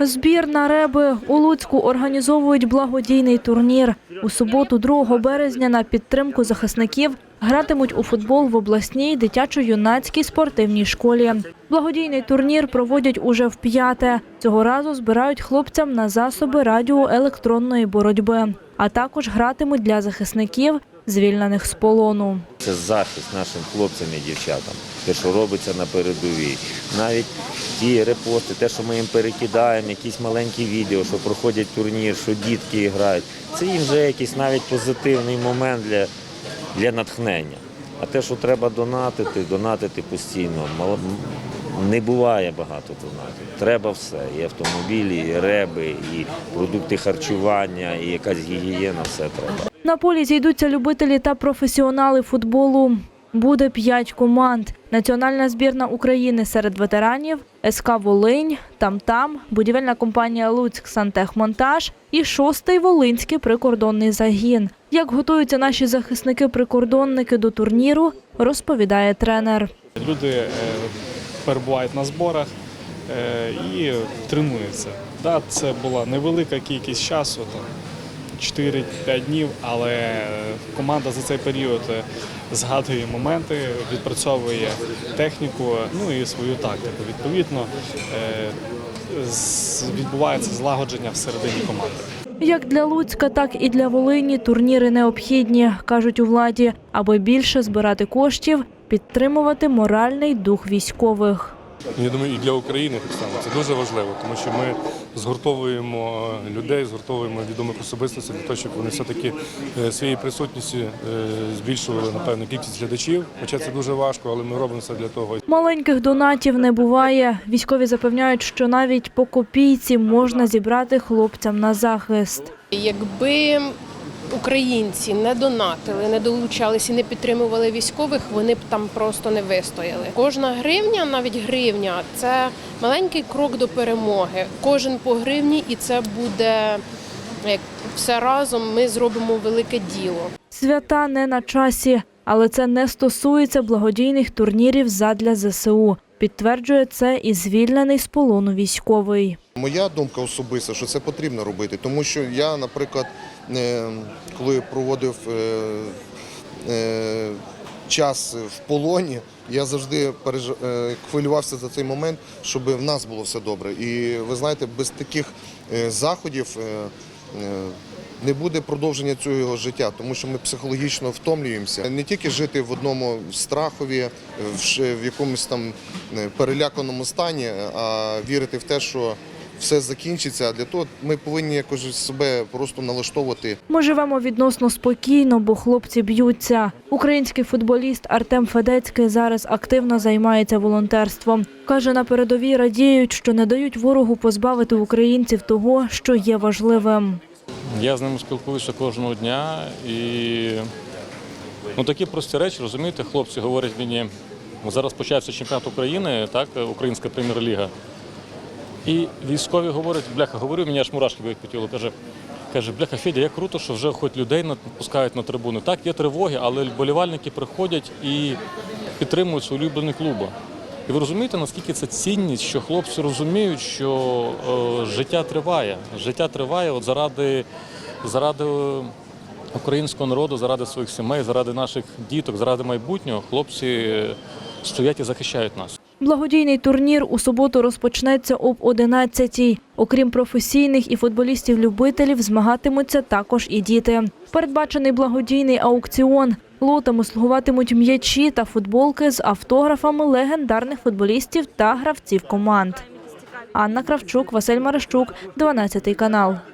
Збір на реби у Луцьку організовують благодійний турнір. У суботу, 2 березня, на підтримку захисників гратимуть у футбол в обласній дитячо-юнацькій спортивній школі. Благодійний турнір проводять уже вп'яте. Цього разу збирають хлопцям на засоби радіоелектронної боротьби, а також гратимуть для захисників, звільнених з полону. Це захист нашим хлопцям і дівчатам, те, що робиться на передовій. Навіть ті репости, те, що ми їм перекидаємо, якісь маленькі відео, що проходять турнір, що дітки грають. Це їм вже якийсь навіть позитивний момент для, для натхнення. А те, що треба донатити, донатити постійно. Не буває багато донатів. Треба все. І автомобілі, і реби, і продукти харчування, і якась гігієна, все треба. На полі зійдуться любителі та професіонали футболу. Буде п'ять команд. Національна збірна України серед ветеранів, СК Волинь, Там-Там, будівельна компанія Луцьк Сантехмонтаж і шостий Волинський прикордонний загін. Як готуються наші захисники-прикордонники до турніру, розповідає тренер. Люди е, перебувають на зборах е, і тренуються. Це була невелика кількість часу, 4-5 днів, але команда за цей період е, згадує моменти, відпрацьовує техніку, ну і свою тактику. Відповідно, е, відбувається злагодження всередині команди. Як для Луцька, так і для Волині турніри необхідні, кажуть у владі, аби більше збирати коштів, підтримувати моральний дух військових. Я думаю, і для України так само це дуже важливо, тому що ми згуртовуємо е, людей, згуртовуємо відомих особистостей для того, щоб вони все-таки е, своєю присутністю е, збільшували напевно кількість глядачів. Хоча це дуже важко, але ми робимо все для того. Маленьких донатів не буває. Військові запевняють, що навіть по копійці можна зібрати хлопцям на захист. Якби українці не донатили, не долучалися не підтримували військових, вони б там просто не вистояли. Кожна гривня, навіть гривня, це маленький крок до перемоги. Кожен по гривні, і це буде як все разом. Ми зробимо велике діло. Свята не на часі, але це не стосується благодійних турнірів задля ЗСУ. Підтверджує це і звільнений з полону військовий. Моя думка особиста, що це потрібно робити, тому що я, наприклад, е, коли проводив е, е, час в полоні, я завжди хвилювався за цей момент, щоб в нас було все добре. І ви знаєте, без таких заходів не буде продовження цього життя, тому що ми психологічно втомлюємося. Не тільки жити в одному страхові, в якомусь там е, переляканому стані, а вірити в те, що все закінчиться. Для того ми повинні якось себе просто налаштовувати Ми живемо відносно спокійно, бо хлопці б'ються. Український футболіст Артем Федецький зараз активно займається волонтерством. Каже, на передовій радіють, що не дають ворогу позбавити українців того, що є важливим. Я з ними спілкуюся кожного дня і ну, такі прості речі, розумієте, хлопці говорять мені, зараз почався чемпіонат України, так, Українська прем'єр-ліга. І військові говорять, бляха, говорю, мені аж мурашки бігають по тілу. Каже, каже, бляха, Федя, як круто, що вже хоч людей пускають на трибуни. Так, є тривоги, але вболівальники приходять і підтримують свої улюблені клуби. І ви розумієте, наскільки це цінність, що хлопці розуміють, що е, життя триває. Життя триває от заради, заради українського народу, заради своїх сімей, заради наших діток, заради майбутнього. Хлопці е, стоять і захищають нас. Благодійний турнір у суботу розпочнеться об 11-й. Окрім професійних і футболістів-любителів, змагатимуться також і діти. Передбачений благодійний аукціон. Лотами слугуватимуть м'ячі та футболки з автографами легендарних футболістів та гравців команд. Анна Кравчук, Василь Марищук, 12 канал.